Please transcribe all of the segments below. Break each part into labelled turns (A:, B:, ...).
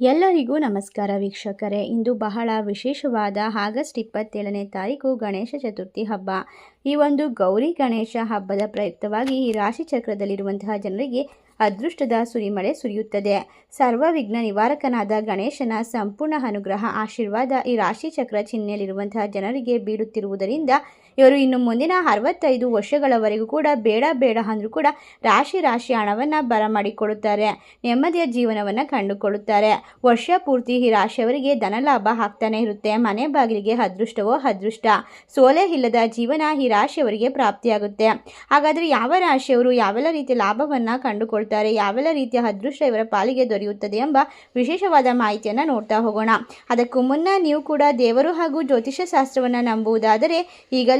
A: ಎಲ್ಲರಿಗೂ ನಮಸ್ಕಾರ ವೀಕ್ಷಕರೇ. ಇಂದು ಬಹಳ ವಿಶೇಷವಾದ ಆಗಸ್ಟ್ ಇಪ್ಪತ್ತೇಳನೇ ತಾರೀಕು ಗಣೇಶ ಚತುರ್ಥಿ ಹಬ್ಬ. ಈ ಒಂದು ಗೌರಿ ಗಣೇಶ ಹಬ್ಬದ ಪ್ರಯುಕ್ತವಾಗಿ ಈ ರಾಶಿ ಚಕ್ರದಲ್ಲಿರುವಂತಹ ಜನರಿಗೆ ಅದೃಷ್ಟದ ಸುರಿಮಳೆ ಸುರಿಯುತ್ತದೆ. ಸರ್ವ ವಿಘ್ನ ನಿವಾರಕನಾದ ಗಣೇಶನ ಸಂಪೂರ್ಣ ಅನುಗ್ರಹ, ಆಶೀರ್ವಾದ ಈ ರಾಶಿ ಚಕ್ರ ಚಿಹ್ನೆಯಲ್ಲಿರುವಂತಹ ಜನರಿಗೆ ಬೀಳುತ್ತಿರುವುದರಿಂದ ಇವರು ಇನ್ನು ಮುಂದಿನ ಅರವತ್ತೈದು ವರ್ಷಗಳವರೆಗೂ ಕೂಡ ಬೇಡ ಬೇಡ ಅಂದರೂ ಕೂಡ ರಾಶಿ ರಾಶಿ ಹಣವನ್ನು ಬರಮಾಡಿಕೊಳ್ಳುತ್ತಾರೆ ನೆಮ್ಮದಿಯ ಜೀವನವನ್ನು ಕಂಡುಕೊಳ್ಳುತ್ತಾರೆ. ವರ್ಷ ಪೂರ್ತಿ ಈ ರಾಶಿಯವರಿಗೆ ಧನಲಾಭ ಆಗ್ತಾನೆ ಇರುತ್ತೆ. ಮನೆ ಬಾಗಿಲಿಗೆ ಅದೃಷ್ಟವೋ ಅದೃಷ್ಟ. ಸೋಲೆ ಇಲ್ಲದ ಜೀವನ ಈ ರಾಶಿಯವರಿಗೆ ಪ್ರಾಪ್ತಿಯಾಗುತ್ತೆ. ಹಾಗಾದರೆ ಯಾವ ರಾಶಿಯವರು ಯಾವೆಲ್ಲ ರೀತಿಯ ಲಾಭವನ್ನು ಕಂಡುಕೊಳ್ತಾರೆ, ಯಾವೆಲ್ಲ ರೀತಿಯ ಅದೃಷ್ಟ ಇವರ ಪಾಲಿಗೆ ದೊರೆಯುತ್ತದೆ ಎಂಬ ವಿಶೇಷವಾದ ಮಾಹಿತಿಯನ್ನು ನೋಡ್ತಾ ಹೋಗೋಣ. ಅದಕ್ಕೂ ಮುನ್ನ ನೀವು ಕೂಡ ದೇವರು ಹಾಗೂ ಜ್ಯೋತಿಷ್ಯ ಶಾಸ್ತ್ರವನ್ನು ನಂಬುವುದಾದರೆ ಈಗಲೇ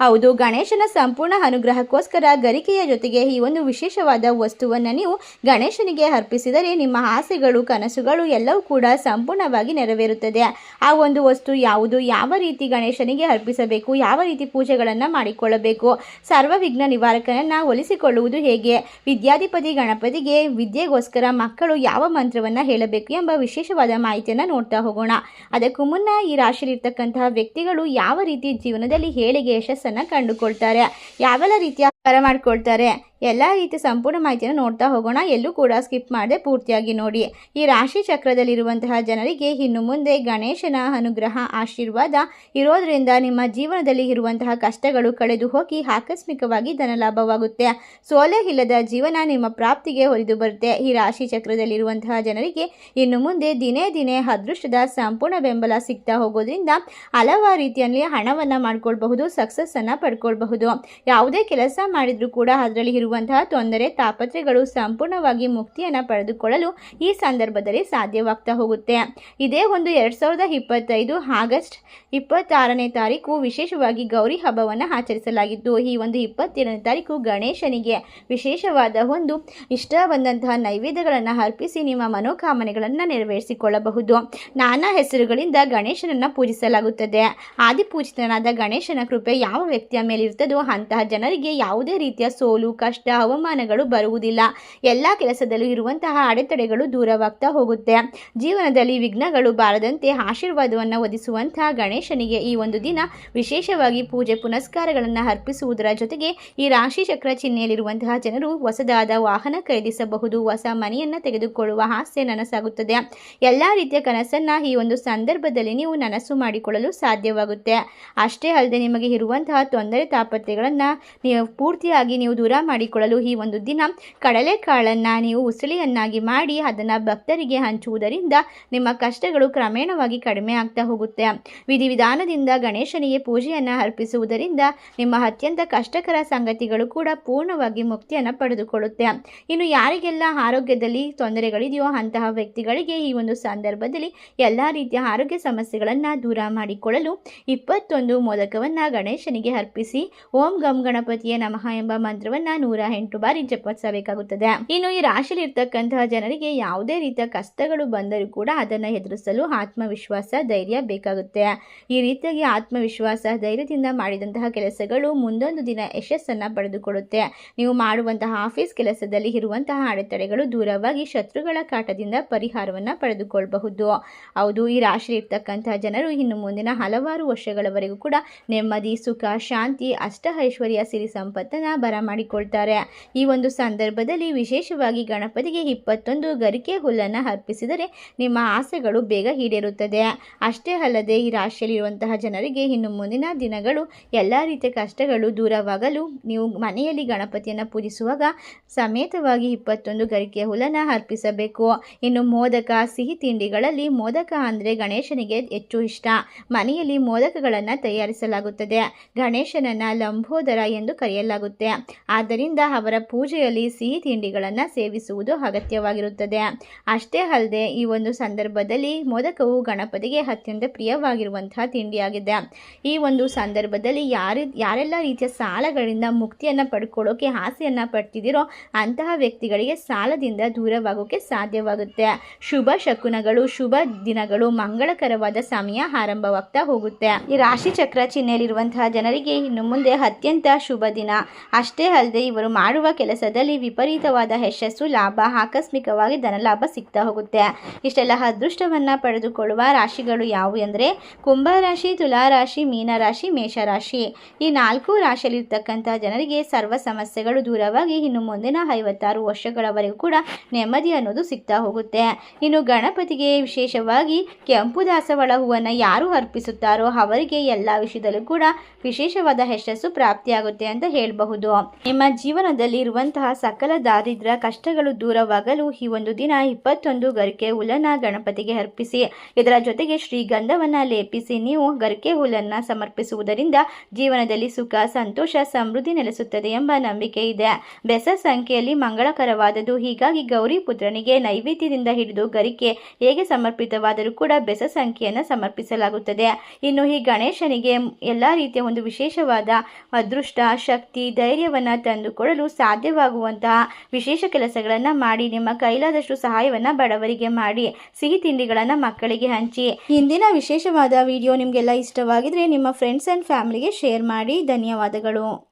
A: ಹೌದು, ಗಣೇಶನ ಸಂಪೂರ್ಣ ಅನುಗ್ರಹಕ್ಕೋಸ್ಕರ ಗರಿಕೆಯ ಜೊತೆಗೆ ಈ ಒಂದು ವಿಶೇಷವಾದ ವಸ್ತುವನ್ನು ನೀವು ಗಣೇಶನಿಗೆ ಅರ್ಪಿಸಿದರೆ ನಿಮ್ಮ ಆಸೆಗಳು, ಕನಸುಗಳು ಎಲ್ಲವೂ ಕೂಡ ಸಂಪೂರ್ಣವಾಗಿ ನೆರವೇರುತ್ತದೆ. ಆ ಒಂದು ವಸ್ತು ಯಾವುದು, ಯಾವ ರೀತಿ ಗಣೇಶನಿಗೆ ಅರ್ಪಿಸಬೇಕು, ಯಾವ ರೀತಿ ಪೂಜೆಗಳನ್ನು ಮಾಡಿಕೊಳ್ಳಬೇಕು, ಸರ್ವವಿಘ್ನ ನಿವಾರಕನನ್ನು ಒಲಿಸಿಕೊಳ್ಳುವುದು ಹೇಗೆ, ವಿದ್ಯಾಧಿಪತಿ ಗಣಪತಿಗೆ ವಿದ್ಯೆಗೋಸ್ಕರ ಮಕ್ಕಳು ಯಾವ ಮಂತ್ರವನ್ನು ಹೇಳಬೇಕು ಎಂಬ ವಿಶೇಷವಾದ ಮಾಹಿತಿಯನ್ನು ನೋಡ್ತಾ ಹೋಗೋಣ. ಅದಕ್ಕೂ ಮುನ್ನ ಈ ರಾಶಿಯಲ್ಲಿರ್ತಕ್ಕಂತಹ ವ್ಯಕ್ತಿಗಳು ಯಾವ ರೀತಿ ಜೀವನದಲ್ಲಿ ಏಳಿಗೆ ಕಂಡುಕೊಳ್ತಾರೆ. ಯಾವೆಲ್ಲ ರೀತಿಯ ಕರ ಮಾಡ್ಕೊಳ್ತಾರೆ. ಎಲ್ಲ ರೀತಿಯ ಸಂಪೂರ್ಣ ಮಾಹಿತಿಯನ್ನು ನೋಡ್ತಾ ಹೋಗೋಣ. ಎಲ್ಲೂ ಕೂಡ ಸ್ಕಿಪ್ ಮಾಡದೆ ಪೂರ್ತಿಯಾಗಿ ನೋಡಿ. ಈ ರಾಶಿ ಚಕ್ರದಲ್ಲಿರುವಂತಹ ಜನರಿಗೆ ಇನ್ನು ಮುಂದೆ ಗಣೇಶನ ಅನುಗ್ರಹ, ಆಶೀರ್ವಾದ ಇರೋದರಿಂದ ನಿಮ್ಮ ಜೀವನದಲ್ಲಿ ಇರುವಂತಹ ಕಷ್ಟಗಳು ಕಳೆದು ಹೋಗಿ ಆಕಸ್ಮಿಕವಾಗಿ ಧನಲಾಭವಾಗುತ್ತೆ. ಸೋಲೆ ಇಲ್ಲದ ಜೀವನ ನಿಮ್ಮ ಪ್ರಾಪ್ತಿಗೆ ಹೊರಿದು ಬರುತ್ತೆ. ಈ ರಾಶಿ ಚಕ್ರದಲ್ಲಿರುವಂತಹ ಜನರಿಗೆ ಇನ್ನು ಮುಂದೆ ದಿನೇ ದಿನೇ ಅದೃಷ್ಟದ ಸಂಪೂರ್ಣ ಬೆಂಬಲ ಸಿಗ್ತಾ ಹೋಗೋದ್ರಿಂದ ಹಲವಾರು ರೀತಿಯಲ್ಲಿ ಹಣವನ್ನು ಮಾಡ್ಕೊಳ್ಬಹುದು ಸಕ್ಸಸ್ಸನ್ನು ಪಡ್ಕೊಳ್ಬಹುದು. ಯಾವುದೇ ಕೆಲಸ ಮಾಡಿದರೂ ಕೂಡ ಅದರಲ್ಲಿ ಇರುವಂತಹ ತೊಂದರೆ ತಾಪತ್ರೆಗಳು ಸಂಪೂರ್ಣವಾಗಿ ಮುಕ್ತಿಯನ್ನು ಪಡೆದುಕೊಳ್ಳಲು ಈ ಸಂದರ್ಭದಲ್ಲಿ ಸಾಧ್ಯವಾಗ್ತಾ ಹೋಗುತ್ತೆ. ಇದೇ ಒಂದು ಎರಡು ಸಾವಿರದ ಇಪ್ಪತ್ತೈದು ಆಗಸ್ಟ್ ಇಪ್ಪತ್ತಾರನೇ ತಾರೀಕು ವಿಶೇಷವಾಗಿ ಗೌರಿ ಹಬ್ಬವನ್ನು ಆಚರಿಸಲಾಗಿದ್ದು, ಈ ಒಂದು ಇಪ್ಪತ್ತೇಳನೇ ತಾರೀಕು ಗಣೇಶನಿಗೆ ವಿಶೇಷವಾದ ಒಂದು ಇಷ್ಟ ಬಂದಂತಹ ನೈವೇದ್ಯಗಳನ್ನು ಅರ್ಪಿಸಿ ನಿಮ್ಮ ಮನೋಕಾಮನೆಗಳನ್ನು ನೆರವೇರಿಸಿಕೊಳ್ಳಬಹುದು. ನಾನಾ ಹೆಸರುಗಳಿಂದ ಗಣೇಶನನ್ನು ಪೂಜಿಸಲಾಗುತ್ತದೆ. ಆದಿಪೂಜಿತನಾದ ಗಣೇಶನ ಕೃಪೆ ಯಾವ ವ್ಯಕ್ತಿಯ ಮೇಲಿರುತ್ತದೋ ಅಂತಹ ಜನರಿಗೆ ಯಾವುದೇ ರೀತಿಯ ಸೋಲು, ಕಷ್ಟ, ಅವಮಾನಗಳು ಬರುವುದಿಲ್ಲ. ಎಲ್ಲ ಕೆಲಸದಲ್ಲೂ ಇರುವಂತಹ ಅಡೆತಡೆಗಳು ದೂರವಾಗ್ತಾ ಹೋಗುತ್ತೆ. ಜೀವನದಲ್ಲಿ ವಿಘ್ನಗಳು ಬಾರದಂತೆ ಆಶೀರ್ವಾದವನ್ನು ಒದಿಸುವಂತಹ ಗಣೇಶನಿಗೆ ಈ ಒಂದು ದಿನ ವಿಶೇಷವಾಗಿ ಪೂಜೆ ಪುನಸ್ಕಾರಗಳನ್ನು ಅರ್ಪಿಸುವುದರ ಜೊತೆಗೆ ಈ ರಾಶಿ ಚಕ್ರ ಚಿಹ್ನೆಯಲ್ಲಿರುವಂತಹ ಜನರು ಹೊಸದಾದ ವಾಹನ ಖರೀದಿಸಬಹುದು. ಹೊಸ ಮನೆಯನ್ನು ತೆಗೆದುಕೊಳ್ಳುವ ಆಸೆ ನನಸಾಗುತ್ತದೆ. ಎಲ್ಲ ರೀತಿಯ ಕನಸನ್ನು ಈ ಒಂದು ಸಂದರ್ಭದಲ್ಲಿ ನೀವು ನನಸು ಮಾಡಿಕೊಳ್ಳಲು ಸಾಧ್ಯವಾಗುತ್ತೆ. ಅಷ್ಟೇ ಅಲ್ಲದೆ ನಿಮಗೆ ಇರುವಂತಹ ತೊಂದರೆ, ತಾಪತ್ರೆಗಳನ್ನು ನೀವು ಪೂರ್ತಿಯಾಗಿ ನೀವು ದೂರ ಮಾಡಿಕೊಳ್ಳಲು ಈ ಒಂದು ದಿನ ಕಡಲೆಕಾಳನ್ನು ನೀವು ಉಸಳಿಯನ್ನಾಗಿ ಮಾಡಿ ಅದನ್ನು ಭಕ್ತರಿಗೆ ಹಂಚುವುದರಿಂದ ನಿಮ್ಮ ಕಷ್ಟಗಳು ಕ್ರಮೇಣವಾಗಿ ಕಡಿಮೆ ಆಗ್ತಾ ಹೋಗುತ್ತೆ. ವಿಧಿವಿಧಾನದಿಂದ ಗಣೇಶನಿಗೆ ಪೂಜೆಯನ್ನು ಅರ್ಪಿಸುವುದರಿಂದ ನಿಮ್ಮ ಅತ್ಯಂತ ಕಷ್ಟಕರ ಸಂಗತಿಗಳು ಕೂಡ ಪೂರ್ಣವಾಗಿ ಮುಕ್ತಿಯನ್ನು ಪಡೆದುಕೊಳ್ಳುತ್ತೆ. ಇನ್ನು ಯಾರಿಗೆಲ್ಲ ಆರೋಗ್ಯದಲ್ಲಿ ತೊಂದರೆಗಳಿದೆಯೋ ಅಂತಹ ವ್ಯಕ್ತಿಗಳಿಗೆ ಈ ಒಂದು ಸಂದರ್ಭದಲ್ಲಿ ಎಲ್ಲ ರೀತಿಯ ಆರೋಗ್ಯ ಸಮಸ್ಯೆಗಳನ್ನು ದೂರ ಮಾಡಿಕೊಳ್ಳಲು ಇಪ್ಪತ್ತೊಂದು ಮೋದಕವನ್ನು ಗಣೇಶನಿಗೆ ಅರ್ಪಿಸಿ ಓಂ ಗಂ ಗಣಪತಿಯ ನಮಃ. ಎಂಬ ಮಂತ್ರವನ್ನ ನೂರ ಎಂಟು ಬಾರಿ ಜಪಿಸಬೇಕಾಗುತ್ತದೆ ಇನ್ನು ಈ ರಾಶಿಯಲ್ಲಿ ಇರ್ತಕ್ಕಂತಹ ಜನರಿಗೆ ಯಾವುದೇ ರೀತಿಯ ಕಷ್ಟಗಳು ಬಂದರೂ ಕೂಡ ಅದನ್ನ ಎದುರಿಸಲು ಆತ್ಮವಿಶ್ವಾಸ ಧೈರ್ಯ ಬೇಕಾಗುತ್ತೆ. ಈ ರೀತಿಯಾಗಿ ಆತ್ಮವಿಶ್ವಾಸ ಧೈರ್ಯದಿಂದ ಮಾಡಿದಂತಹ ಕೆಲಸಗಳು ಮುಂದೊಂದು ದಿನ ಯಶಸ್ಸನ್ನ ಪಡೆದುಕೊಳ್ಳುತ್ತೆ. ನೀವು ಮಾಡುವಂತಹ ಆಫೀಸ್ ಕೆಲಸದಲ್ಲಿ ಇರುವಂತಹ ಅಡೆತಡೆಗಳು ದೂರವಾಗಿ ಶತ್ರುಗಳ ಕಾಟದಿಂದ ಪರಿಹಾರವನ್ನ ಪಡೆದುಕೊಳ್ಳಬಹುದು ಹೌದು, ಈ ರಾಶಿಯಲ್ಲಿ ಇರ್ತಕ್ಕಂತಹ ಜನರು ಇನ್ನು ಮುಂದಿನ ಹಲವಾರು ವರ್ಷಗಳವರೆಗೂ ಕೂಡ ನೆಮ್ಮದಿ, ಸುಖ, ಶಾಂತಿ, ಅಷ್ಟ ಐಶ್ವರ್ಯ, ಸಿರಿ ಸಂಪತ್ತನ್ನು ಬರಮಾಡಿಕೊಳ್ತಾರೆ ಈ ಒಂದು ಸಂದರ್ಭದಲ್ಲಿ ವಿಶೇಷವಾಗಿ ಗಣಪತಿಗೆ ಇಪ್ಪತ್ತೊಂದು ಗರಿಕೆ ಹುಲ್ಲನ್ನು ಅರ್ಪಿಸಿದರೆ ನಿಮ್ಮ ಆಸೆಗಳು ಬೇಗ ಈಡೇರುತ್ತದೆ. ಅಷ್ಟೇ ಅಲ್ಲದೆ ಈ ರಾಶಿಯಲ್ಲಿರುವಂತಹ ಜನರಿಗೆ ಇನ್ನು ಮುಂದಿನ ದಿನಗಳು ಎಲ್ಲ ರೀತಿಯ ಕಷ್ಟಗಳು ದೂರವಾಗಲು ನೀವು ಮನೆಯಲ್ಲಿ ಗಣಪತಿಯನ್ನು ಪೂಜಿಸುವಾಗ ಸಮೇತವಾಗಿ ಇಪ್ಪತ್ತೊಂದು ಗರಿಕೆ ಹುಲ್ಲನ್ನು ಅರ್ಪಿಸಬೇಕು. ಇನ್ನು ಮೋದಕ, ಸಿಹಿ ತಿಂಡಿಗಳಲ್ಲಿ ಮೋದಕ ಅಂದರೆ ಗಣೇಶನಿಗೆ ಹೆಚ್ಚು ಇಷ್ಟ. ಮನೆಯಲ್ಲಿ ಮೋದಕಗಳನ್ನು ತಯಾರಿಸಲಾಗುತ್ತದೆ. ಗಣೇಶನನ್ನು ಲಂಬೋದರ ಎಂದು ಕರೆಯಲಾಗುತ್ತೆ ಆದ್ದರಿಂದ ಅವರ ಪೂಜೆಯಲ್ಲಿ ಸಿಹಿ ತಿಂಡಿಗಳನ್ನು ಸೇವಿಸುವುದು ಅಗತ್ಯವಾಗಿರುತ್ತದೆ. ಅಷ್ಟೇ ಅಲ್ಲದೆ ಈ ಒಂದು ಸಂದರ್ಭದಲ್ಲಿ ಮೋದಕವು ಗಣಪತಿಗೆ ಅತ್ಯಂತ ಪ್ರಿಯವಾಗಿರುವಂತಹ ತಿಂಡಿಯಾಗಿದೆ. ಈ ಒಂದು ಸಂದರ್ಭದಲ್ಲಿ ಯಾರು, ಯಾರೆಲ್ಲ ರೀತಿಯ ಸಾಲಗಳಿಂದ ಮುಕ್ತಿಯನ್ನು ಪಡ್ಕೊಳ್ಳೋಕೆ, ಆಸೆಯನ್ನು ಪಡ್ತಿದ್ದೀರೋ ಅಂತಹ ವ್ಯಕ್ತಿಗಳಿಗೆ ಸಾಲದಿಂದ ದೂರವಾಗೋಕೆ ಸಾಧ್ಯವಾಗುತ್ತೆ. ಶುಭ ಶಕುನಗಳು, ಶುಭ ದಿನಗಳು, ಮಂಗಳಕರವಾದ ಸಮಯ ಆರಂಭವಾಗ್ತಾ ಹೋಗುತ್ತೆ. ಈ ರಾಶಿ ಚಕ್ರ ಚಿಹ್ನೆಯಲ್ಲಿರುವಂತಹ ಜನರಿಗೆ ಇನ್ನು ಮುಂದೆ ಅತ್ಯಂತ ಶುಭ ದಿನ. ಅಷ್ಟೇ ಅಲ್ಲದೆ ಇವರು ಮಾಡುವ ಕೆಲಸದಲ್ಲಿ ವಿಪರೀತವಾದ ಯಶಸ್ಸು, ಲಾಭ, ಆಕಸ್ಮಿಕವಾಗಿ ಧನಲಾಭ ಸಿಗ್ತಾ ಹೋಗುತ್ತೆ. ಇಷ್ಟೆಲ್ಲ ಅದೃಷ್ಟವನ್ನು ಪಡೆದುಕೊಳ್ಳುವ ರಾಶಿಗಳು ಯಾವುವು ಎಂದರೆ ಕುಂಭರಾಶಿ ತುಲಾರಾಶಿ ಮೀನರಾಶಿ ಮೇಷರಾಶಿ ಈ ನಾಲ್ಕು ರಾಶಿಯಲ್ಲಿರ್ತಕ್ಕಂಥ ಜನರಿಗೆ ಸರ್ವ ಸಮಸ್ಯೆಗಳು ದೂರವಾಗಿ ಇನ್ನು ಮುಂದಿನ ಐವತ್ತಾರು ವರ್ಷಗಳವರೆಗೂ ಕೂಡ ನೆಮ್ಮದಿ ಅನ್ನೋದು ಸಿಗ್ತಾ ಹೋಗುತ್ತೆ. ಇನ್ನು ಗಣಪತಿಗೆ ವಿಶೇಷವಾಗಿ ಕೆಂಪು ದಾಸವಾಳ ಹೂವನ್ನು ಯಾರು ಅರ್ಪಿಸುತ್ತಾರೋ ಅವರಿಗೆ ಎಲ್ಲ ವಿಷಯದಲ್ಲೂ ಕೂಡ ವಿಶೇಷವಾದ ಯಶಸ್ಸು ಪ್ರಾಪ್ತಿಯಾಗುತ್ತೆ ಅಂತ ಹೇಳಬಹುದು ನಿಮ್ಮ ಜೀವನದಲ್ಲಿ ಇರುವಂತಹ ಸಕಲ ದಾರಿದ್ರ ಕಷ್ಟಗಳು ದೂರವಾಗಲು ಈ ಒಂದು ದಿನ ಇಪ್ಪತ್ತೊಂದು ಗರಿಕೆ ಹುಲನ ಗಣಪತಿಗೆ ಅರ್ಪಿಸಿ, ಇದರ ಜೊತೆಗೆ ಶ್ರೀಗಂಧವನ್ನ ಲೇಪಿಸಿ, ನೀವು ಗರಿಕೆ ಹುಲನ್ನ ಸಮರ್ಪಿಸುವುದರಿಂದ ಜೀವನದಲ್ಲಿ ಸುಖ, ಸಂತೋಷ, ಸಮೃದ್ಧಿ ನೆಲೆಸುತ್ತದೆ ಎಂಬ ನಂಬಿಕೆ ಇದೆ. ಬೆಸ ಸಂಖ್ಯೆಯಲ್ಲಿ ಮಂಗಳಕರವಾದದ್ದು, ಹೀಗಾಗಿ ಗೌರಿ ಪುತ್ರನಿಗೆ ನೈವೇದ್ಯದಿಂದ ಹಿಡಿದು ಗರಿಕೆ ಹೇಗೆ ಸಮರ್ಪಿತವಾದರೂ ಕೂಡ ಬೆಸ ಸಂಖ್ಯೆಯನ್ನು ಸಮರ್ಪಿಸಲಾಗುತ್ತದೆ. ಇನ್ನು ಈ ಗಣೇಶನಿಗೆ ಎಲ್ಲ ರೀತಿಯ ಒಂದು ವಿಶೇಷವಾದ ಅದೃಷ್ಟ, ಶಕ್ತಿ ಧೈರ್ಯವನ್ನು ತಂದುಕೊಡಲು ಸಾಧ್ಯವಾಗುವಂತಹ ವಿಶೇಷ ಕೆಲಸಗಳನ್ನು ಮಾಡಿ, ನಿಮ್ಮ ಕೈಲಾದಷ್ಟು ಸಹಾಯವನ್ನು ಬಡವರಿಗೆ ಮಾಡಿ, ಸಿಹಿ ತಿಂಡಿಗಳನ್ನು ಮಕ್ಕಳಿಗೆ ಹಂಚಿ. ಇಂದಿನ ವಿಶೇಷವಾದ ವಿಡಿಯೋ ನಿಮಗೆಲ್ಲ ಇಷ್ಟವಾಗಿದ್ರೆ ನಿಮ್ಮ ಫ್ರೆಂಡ್ಸ್ ಆ್ಯಂಡ್ ಫ್ಯಾಮಿಲಿಗೆ ಶೇರ್ ಮಾಡಿ. ಧನ್ಯವಾದಗಳು.